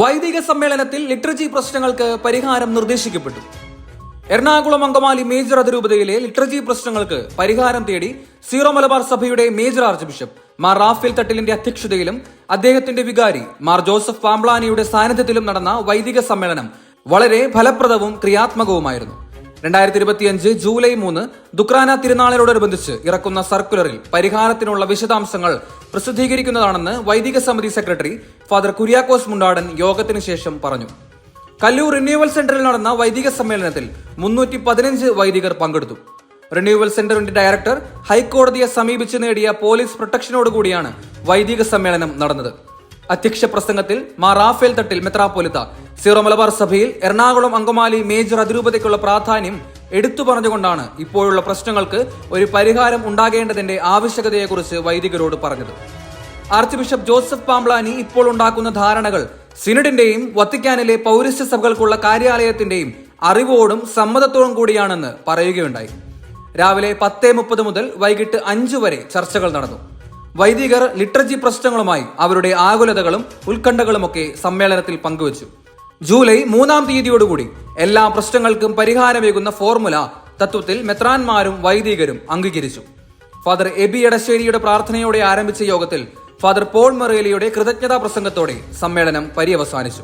വൈദിക സമ്മേളനത്തിൽ ലിറ്ററജി പ്രശ്നങ്ങൾക്ക് പരിഹാരം നിർദ്ദേശിക്കപ്പെട്ടു. എറണാകുളം അങ്കമാലി മേജർ അതിരൂപതയിലെ ലിറ്ററജി പ്രശ്നങ്ങൾക്ക് പരിഹാരം തേടി സീറോ മലബാർ സഭയുടെ major archbishop Mar Raphael തട്ടിലിന്റെ അധ്യക്ഷതയിലും അദ്ദേഹത്തിന്റെ വികാരി മാർ ജോസഫ് പാംബ്ലാനിയുടെ സാന്നിധ്യത്തിലും നടന്ന വൈദിക സമ്മേളനം വളരെ ഫലപ്രദവും ക്രിയാത്മകവുമായിരുന്നു. രണ്ടായിരത്തി ഇരുപത്തിയഞ്ച് ജൂലൈ മൂന്ന് ദുക്രാന തിരുനാളിനോടനുബന്ധിച്ച് ഇറക്കുന്ന സർക്കുലറിൽ പരിഹാരത്തിനുള്ള വിശദാംശങ്ങൾ പ്രസിദ്ധീകരിക്കുന്നതാണെന്ന് വൈദിക സമിതി സെക്രട്ടറി ഫാദർ കുര്യാക്കോസ് മുണ്ടാടൻ യോഗത്തിന് ശേഷം പറഞ്ഞു. കല്ലൂർ റിന്യൂവൽ സെന്ററിൽ നടന്ന വൈദിക സമ്മേളനത്തിൽ മുന്നൂറ്റി പതിനഞ്ച് വൈദികർ പങ്കെടുത്തു. റിന്യൂവൽ സെന്ററിന്റെ ഡയറക്ടർ ഹൈക്കോടതിയെ സമീപിച്ച് നേടിയ പോലീസ് പ്രൊട്ടക്ഷനോടുകൂടിയാണ് വൈദിക സമ്മേളനം നടന്നത്. അധ്യക്ഷ പ്രസംഗത്തിൽ മാ റാഫേൽ തട്ടിൽ മെത്രാപ്പൊലിത്ത സീറോ മലബാർ സഭയിൽ എറണാകുളം അങ്കമാലി മേജർ അതിരൂപതയ്ക്കുള്ള പ്രാധാന്യം എടുത്തു പറഞ്ഞുകൊണ്ടാണ് ഇപ്പോഴുള്ള പ്രശ്നങ്ങൾക്ക് ഒരു പരിഹാരം ഉണ്ടാകേണ്ടതിന്റെ ആവശ്യകതയെക്കുറിച്ച് വൈദികരോട് പറഞ്ഞത്. ആർച്ച് ബിഷപ്പ് ജോസഫ് പാംബ്ലാനി ഇപ്പോൾ ഉണ്ടാക്കുന്ന ധാരണകൾ സിനഡിന്റെയും വത്തിക്കാനിലെ പൗരസ്ത്യ സഭകൾക്കുള്ള കാര്യാലയത്തിന്റെയും അറിവോടും സമ്മതത്തോടും കൂടിയാണെന്ന് പറയുകയുണ്ടായി. രാവിലെ പത്തേ മുപ്പത് മുതൽ വൈകിട്ട് അഞ്ചു വരെ ചർച്ചകൾ നടന്നു. വൈദികർ ലിറ്റർജി പ്രശ്നങ്ങളുമായി അവരുടെ ആകുലതകളും ഉത്കണ്ഠകളുമൊക്കെ സമ്മേളനത്തിൽ പങ്കുവച്ചു. ജൂലൈ മൂന്നാം തീയതിയോടുകൂടി എല്ലാ പ്രശ്നങ്ങൾക്കും പരിഹാരമേകുന്ന ഫോർമുല തത്വത്തിൽ മെത്രാൻമാരും വൈദികരും അംഗീകരിച്ചു. ഫാദർ എബി എടശ്ശേരിയുടെ പ്രാർത്ഥനയോടെ ആരംഭിച്ച യോഗത്തിൽ ഫാദർ പോൾ മെറേലിയുടെ കൃതജ്ഞതാ പ്രസംഗത്തോടെ സമ്മേളനം പര്യവസാനിച്ചു.